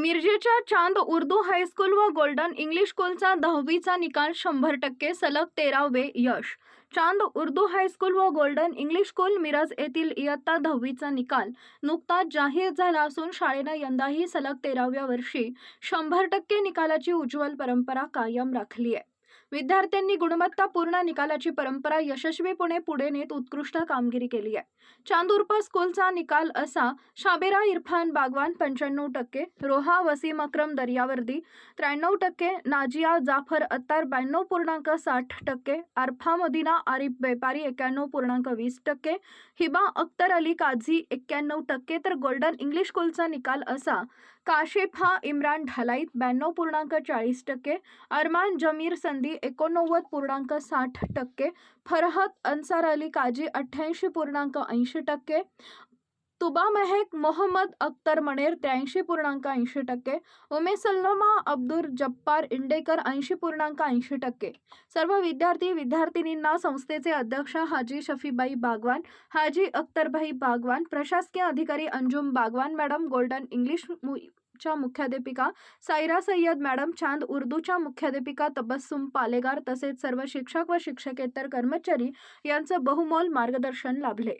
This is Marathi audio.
मिरजेच्या चांद उर्दू हायस्कूल व गोल्डन इंग्लिश स्कूलचा दहावीचा निकाल शंभर टक्के सलग तेरावे यश. चांद उर्दू हायस्कूल व गोल्डन इंग्लिश स्कूल मिरज येथील इयत्ता दहावीचा निकाल नुकताच जाहीर झाला असून शाळेनं यंदाही सलग तेराव्या वर्षी शंभर टक्के निकालाची उज्ज्वल परंपरा कायम राखली आहे. विद्यार्थ्यांनी गुणवत्तापूर्ण निकालाची परंपरा यशस्वीपणे पुढे नेत उत्कृष्ट कामगिरी केली आहे. चांदूरप स्कूलचा निकाल असा शाबेरा इरफान बागवान पंच्याण्णव टक्के रोहा वसीम अक्रम दर्यावर्दी त्र्याण्णव टक्के नाजिया जाफर अत्तार ब्याण्णव पूर्णांक साठ टक्के आरफा मदिना आरिफ बेपारी एक्क्याण्णव पूर्णांक वीस टक्के हिबा अख्तर अली काझी एक्क्याण्णव टक्के तर गोल्डन इंग्लिश स्कूलचा निकाल असा काशिफ हा इम्रान ढालाईत ब्याण्णव पूर्णांक चाळीस टक्के अरमान जमीर संधी एकोणनव्वद पूर्णांक साठ टक्के फरहत अन्सार अली काजी अठ्ठ्याऐंशी पूर्णांक ऐंशी टक्के तुबा मेहेक मोहम्मद अख्तर मणेर त्र्याऐंशी पूर्णांक ऐंशी टक्के उमे सल्लमा अब्दुल जब्बार इंडेकर ऐंशी पूर्णांक ऐंशी टक्के. सर्व विद्यार्थी विद्यार्थिनींना संस्थेचे अध्यक्ष हाजी शफीबाई बागवान हाजी अख्तरभाई बागवान प्रशासकीय अधिकारी Anjum Bagwan madam Golden English च्या मुख्याध्यापिका सायरा सय्यद मॅडम चांद उर्दूच्या मुख्याध्यापिका तबस्सुम पालेगार तसेच सर्व शिक्षक व शिक्षकेतर कर्मचारी यांचं बहुमोल मार्गदर्शन लाभले.